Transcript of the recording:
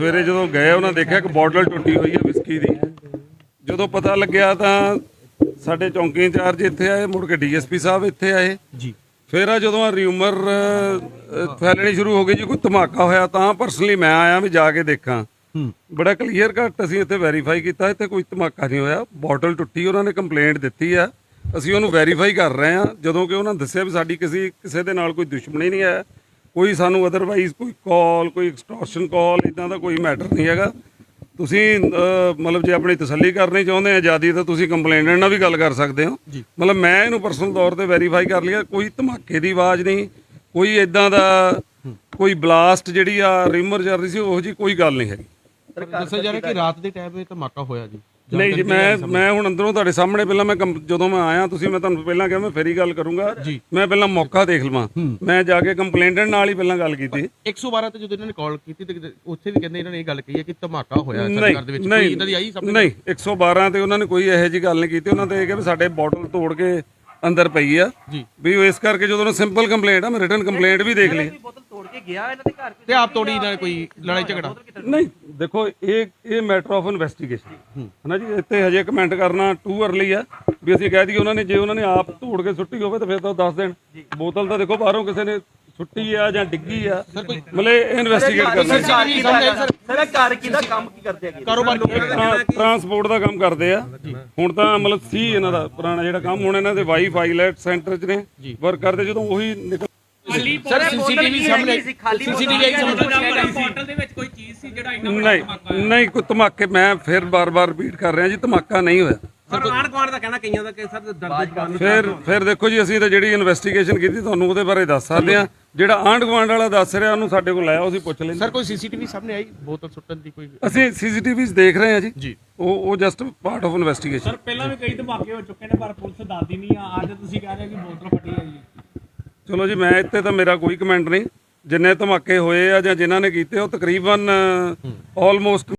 ਸਵੇਰੇ ਜਦੋਂ ਗਏ ਉਹਨਾਂ ਦੇਖਿਆ ਕਿ ਬੋਟਲ ਟੁੱਟੀ ਹੋਈ ਹੈ ਵਿਸਕੀ ਦੀ। ਜਦੋਂ ਪਤਾ ਲੱਗਿਆ ਤਾਂ ਸਾਡੇ ਚੌਂਕੀ ਇੰਚਾਰਜ ਇੱਥੇ ਆਏ ਮੁੜ ਕੇ ਡੀਐਸਪੀ ਸਾਹਿਬ ਇੱਥੇ ਆਏ। ਜੀ। ਫਿਰ ਆ ਜਦੋਂ ਆ ਰਿਊਮਰ ਫੈਲਣੀ ਸ਼ੁਰੂ ਹੋ ਗਈ ਜੀ ਕੋਈ ਧਮਾਕਾ ਹੋਇਆ ਤਾਂ ਪਰਸਨਲੀ ਮੈਂ ਆਇਆ ਵੀ ਜਾ ਕੇ ਦੇਖਾਂ। ਹੂੰ। ਬੜਾ ਕਲੀਅਰ ਕੱਟ ਅਸੀਂ ਇੱਥੇ ਵੈਰੀਫਾਈ ਕੀਤਾ ਇੱਥੇ ਕੋਈ ਧਮਾਕਾ ਨਹੀਂ ਹੋਇਆ। ਬੋਟਲ ਟੁੱਟੀ ਉਹਨਾਂ ਨੇ ਕੰਪਲੇਂਟ ਦਿੱਤੀ ਆ। ਅਸੀਂ ਉਹਨੂੰ ਵੈਰੀਫਾਈ ਕਰ ਰਹੇ ਆ ਜਦੋਂ ਕਿ ਉਹਨਾਂ ਦੱਸਿਆ ਵੀ ਸਾਡੀ ਕਿਸੇ ਕਿਸੇ ਦੇ ਨਾਲ ਕੋਈ ਦੁਸ਼ਮਣੀ ਨਹੀਂ ਹੈ। ਕੋਈ ਸਾਨੂੰ ਅਦਰਵਾਈਜ਼ ਕੋਈ ਕਾਲ ਕੋਈ ਐਕਸਟੋਰਸ਼ਨ ਕਾਲ ਇਦਾਂ ਦਾ ਕੋਈ ਮੈਟਰ ਨਹੀਂ ਹੈਗਾ। ਤੁਸੀਂ ਮਤਲਬ ਜੇ ਆਪਣੀ ਤਸੱਲੀ ਕਰਨੀ ਚਾਹੁੰਦੇ ਆ ਆਜ਼ਾਦੀ ਤਾਂ ਤੁਸੀਂ ਕੰਪਲੇਨੈਂਟ ਨਾਲ ਵੀ ਗੱਲ ਕਰ ਸਕਦੇ ਹੋ। ਮਤਲਬ ਮੈਂ ਇਹਨੂੰ ਪਰਸਨਲ ਤੌਰ ਤੇ ਵੈਰੀਫਾਈ ਕਰ ਲਿਆ ਕੋਈ ਧਮਾਕੇ ਦੀ ਆਵਾਜ਼ ਨਹੀਂ ਕੋਈ ਇਦਾਂ ਦਾ ਕੋਈ ਬਲਾਸਟ ਜਿਹੜੀ ਆ ਰਿਮਰ ਚੱਲ ਰਹੀ ਸੀ ਉਹ ਜੀ ਕੋਈ ਗੱਲ ਨਹੀਂ ਹੈਗੀ। ਦੱਸਿਆ ਜਾ ਰਿਹਾ ਕਿ ਰਾਤ ਦੇ ਟਾਈਮ ਇਹ ਧਮਾਕਾ ਹੋਇਆ ਜੀ। ਨਹੀਂ ਜੀ ਮੈਂ ਮੈਂ ਹੁਣ ਅੰਦਰੋਂ ਤੁਹਾਡੇ ਸਾਹਮਣੇ ਪਹਿਲਾਂ ਮੈਂ ਜਦੋਂ ਮੈਂ ਆਇਆ ਤੁਸੀਂ ਮੈਂ ਤੁਹਾਨੂੰ ਪਹਿਲਾਂ ਕਿਹਾ ਮੈਂ ਫੇਰੀ ਗੱਲ ਕਰੂੰਗਾ। ਮੈਂ ਪਹਿਲਾਂ ਮੌਕਾ ਦੇਖ ਲਵਾਂ। ਮੈਂ ਜਾ ਕੇ ਕੰਪਲੇਂਟੈਂਟ ਨਾਲ ਹੀ ਪਹਿਲਾਂ ਗੱਲ ਕੀਤੀ। 112 ਤੇ ਜਦੋਂ ਇਹਨਾਂ ਨੇ ਕਾਲ ਕੀਤੀ ਤੇ ਉੱਥੇ ਵੀ ਕਹਿੰਦੇ ਇਹਨਾਂ ਨੇ ਇਹ ਗੱਲ ਕਹੀ ਹੈ ਕਿ ਧਮਾਕਾ ਹੋਇਆ ਸਰਕਾਰ ਦੇ ਵਿੱਚ। ਕੋਈ ਨਹੀਂ ਇਦਾਂ ਦੀ ਆਈ ਸਾਹਮਣੇ? ਨਹੀਂ 112 ਤੇ ਉਹਨਾਂ ਨੇ ਕੋਈ ਇਹੋ ਜੀ ਗੱਲ ਨਹੀਂ ਕੀਤੀ। ਉਹਨਾਂ ਤੇ ਇਹ ਕਿਹਾ ਵੀ ਸਾਡੇ ਬੋਟਲ ਤੋੜ ਕੇ ਅੰਦਰ ਪਈ ਆ। ਜੀ। ਵੀ ਉਹ ਇਸ ਕਰਕੇ ਜਦੋਂ ਉਹਨਾਂ ਸਿੰਪਲ ਕੰਪਲੇਂਟ ਆ ਮੈਂ ਰਿਟਨ ਕੰਪਲੇਂਟ ਵੀ ਦੇਖ ਲਈ। ਬੋਤਲ ਤੋੜ ਕੇ ਗਿਆ ਇਹਨਾਂ ਦੇ ਘਰ ਤੇ ਆਪ ਤੋੜੀ ਇਹਨਾਂ ਨੇ ਕੋਈ ਲੜਾਈ ਝਗੜਾ? ਨਹੀਂ ਦੇਖੋ ਇਹ ਇਹ ਮੈਟਰ ਆਫ ਇਨਵੈਸਟੀਗੇਸ਼ਨ ਹਨਾ ਜੀ? ਇੱਥੇ ਹਜੇ ਕਮੈਂਟ ਕਰਨਾ ਟੂ ਅਰਲੀ ਆ ਵੀ ਅਸੀਂ ਕਹਿ ਦਈਏ ਉਹਨਾਂ ਨੇ ਜੇ ਉਹਨਾਂ ਨੇ ਆਪ ਤੋੜ ਕੇ ਸੁੱਟੀ ਹੋਵੇ ਤਾਂ ਫਿਰ ਤਾਂ ਦੱਸ ਦੇਣ। ਬੋਤਲ ਤਾਂ ਦੇਖੋ ਬਾਹਰੋਂ ਕਿਸੇ ਨੇ ਸੁੱਟੀ ਆ ਜਾਂ ਡਿੱਗੀ ਆ। ਮਤਲਬ ਇਹ ਇਨਵੈਸਟੀਗੇਟ ਕਰਨਾ। ਸਰ ਘਰ ਕੀ ਦਾ ਕੰਮ ਕੀ ਕਰਦੇ ਹੈਗੇ? ਕਾਰੋਬਾਰ ਟਰਾਂਸਪੋਰਟ ਦਾ ਕੰਮ ਕਰਦੇ ਆ। ਹੁਣ ਤਾਂ ਮਤਲਬ ਸੀ ਇਹਨਾਂ ਦਾ ਪੁਰਾਣਾ ਜਿਹੜਾ ਕੰਮ ਹੁਣ ਇਹਨਾਂ ਦੇ ਵਾਈਫਾਈ ਲੈਟ ਸੈਂਟਰ 'ਚ ਨੇ ਵਰਕ ਕਰਦੇ ਜਦੋਂ ਉਹੀ ਨਿਕਲ ਸਰ ਸੀਸੀਟੀਵੀ ਸਾਹਮਣੇ ਸੀਸੀਟੀਵੀ ਸਾਹਮਣੇ। ਜਿਹੜਾ ਇੰਨਾ ਨਹੀਂ ਨਹੀਂ ਕੋਈ ਧਮਾਕੇ ਮੈਂ ਫਿਰ ਬਾਰ-ਬਾਰ ਰਿਪੀਟ ਕਰ ਰਿਹਾ ਜੀ ਧਮਾਕਾ ਨਹੀਂ ਹੋਇਆ। ਸਰ ਆਣ ਕਮਾਂਡ ਦਾ ਕਹਿਣਾ ਕਈਆਂ ਦਾ ਕਿ ਸਰ ਦਰਦ ਜਵਾਨ ਫਿਰ ਫਿਰ ਦੇਖੋ ਜੀ ਅਸੀਂ ਤਾਂ ਜਿਹੜੀ ਇਨਵੈਸਟੀਗੇਸ਼ਨ ਕੀਤੀ ਤੁਹਾਨੂੰ ਉਹਦੇ ਬਾਰੇ ਦੱਸ ਸਕਦੇ ਆ ਜਿਹੜਾ ਆਂਢ ਗੁਆਂਢ ਵਾਲਾ ਦੱਸ ਰਿਹਾ ਉਹਨੂੰ ਸਾਡੇ ਕੋਲ ਆਇਆ ਅਸੀਂ ਪੁੱਛ ਲੈਂਦੇ ਸਰ ਕੋਈ ਸੀਸੀਟੀਵੀ ਸਾਹਮਣੇ ਆਈ? ਬੋਤਲ ਸੁੱਟਣ ਦੀ ਕੋਈ ਅਸੀਂ ਸੀਸੀਟੀਵੀਜ਼ ਦੇਖ ਰਹੇ ਹਾਂ ਜੀ। ਜੀ। ਉਹ ਉਹ just part of investigation sir ਪਹਿਲਾਂ ਵੀ ਕਈ ਧਮਾਕੇ ਹੋ ਚੁੱਕੇ ਨੇ ਪਰ ਪੁਲਿਸ ਦੱਸਦੀ ਨਹੀਂ ਆ। ਅੱਜ ਤੁਸੀਂ ਕਹਿ ਰਹੇ ਕਿ ਬੋਤਲ ਫਟੀ ਹੈ। ਜੀ ਚਲੋ ਜੀ ਮੈਂ ਇੱਥੇ ਤਾਂ ਮੇਰਾ ਕੋਈ ਕਮੈਂਟ ਨਹੀਂ। ਜਿੰਨੇ ਧਮਾਕੇ ਹੋਏ ਆ ਜਾਂ ਜਿਨ੍ਹਾਂ ਨੇ ਕੀਤੇ ਉਹ ਤਕਰੀਬਨ ਆਲਮੋਸਟ